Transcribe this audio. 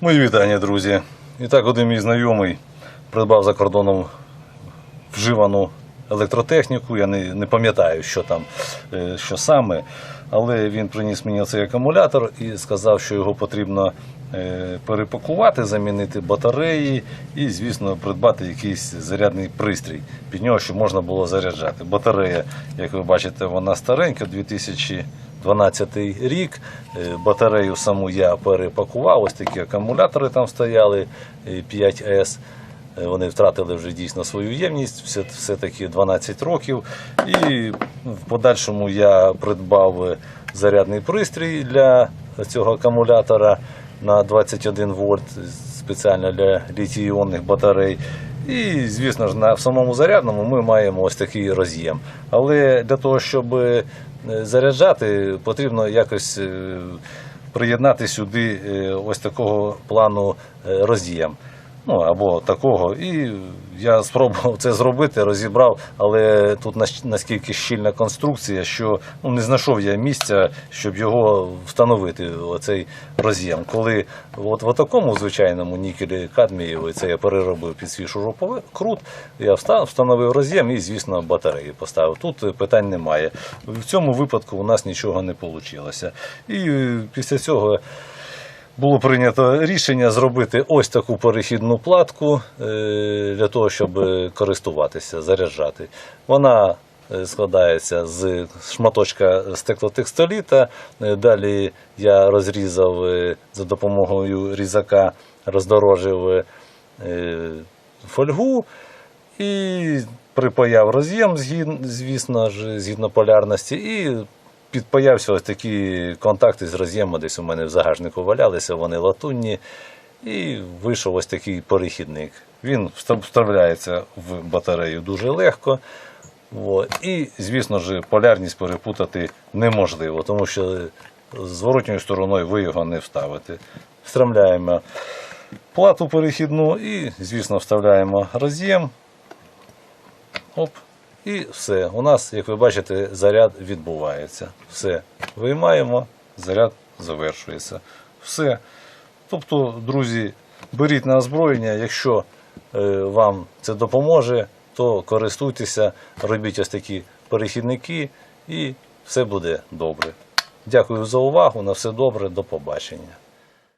Мої вітання, друзі. І так, один мій знайомий придбав за кордоном вживану електротехніку. Я не, не пам'ятаю, що там, е, що саме. Але він приніс мені цей акумулятор і сказав, що його потрібно е, перепакувати, замінити батареї і, звісно, придбати якийсь зарядний пристрій під нього, щоб можна було заряджати. Батарея, як ви бачите, вона старенька, 2012 рік. Е, Батарею саму я перепакував. Ось такі акумулятори там стояли е, 5С. Е, Вони втратили вже дійсно свою ємність, все, все-таки 12 років. І в подальшому я придбав е, зарядний пристрій для цього акумулятора на 21 вольт спеціально для літій-іонних батарей. І, звісно ж, на в самому зарядному ми маємо ось такий роз'єм. Але для того, щоб е, заряджати, потрібно якось е, приєднати сюди е, ось такого плану роз'єм. Ну або такого. І я спробував це зробити, розібрав, але тут нас- наскільки щільна конструкція, що ну, не знайшов я місця, щоб його встановити, оцей роз'єм. Коли от в такому звичайному нікелі кадмієвий, це я переробив під свій шуруповерт, я вста- встановив роз'єм і, звісно, батареї поставив. Тут питань немає. В цьому випадку у нас нічого не вийшло. І е, після цього. Було прийнято рішення зробити ось таку перехідну платку е, для того, щоб користуватися, заряджати. Вона е, складається з шматочка стеклотекстоліта. Е, Далі я розрізав за допомогою різака, роздорожив фольгу і припаяв роз'єм, звісно ж, згідно полярності, і підпаявся ось такі контакти з роз'єму, десь у мене в загажнику валялися, вони латунні. І вийшов ось такий перехідник. Він вставляється в батарею дуже легко. І, звісно ж, полярність перепутати неможливо, тому що зворотньою стороною ви його не вставите. Встромляємо плату перехідну і, звісно, вставляємо роз'єм. Оп. І все. У нас, як ви бачите, заряд відбувається. Все. Виймаємо, заряд завершується. Все. Тобто, друзі, беріть на озброєння, якщо е, вам це допоможе, то користуйтеся, робіть ось такі перехідники і все буде добре. Дякую за увагу. На все добре, до побачення.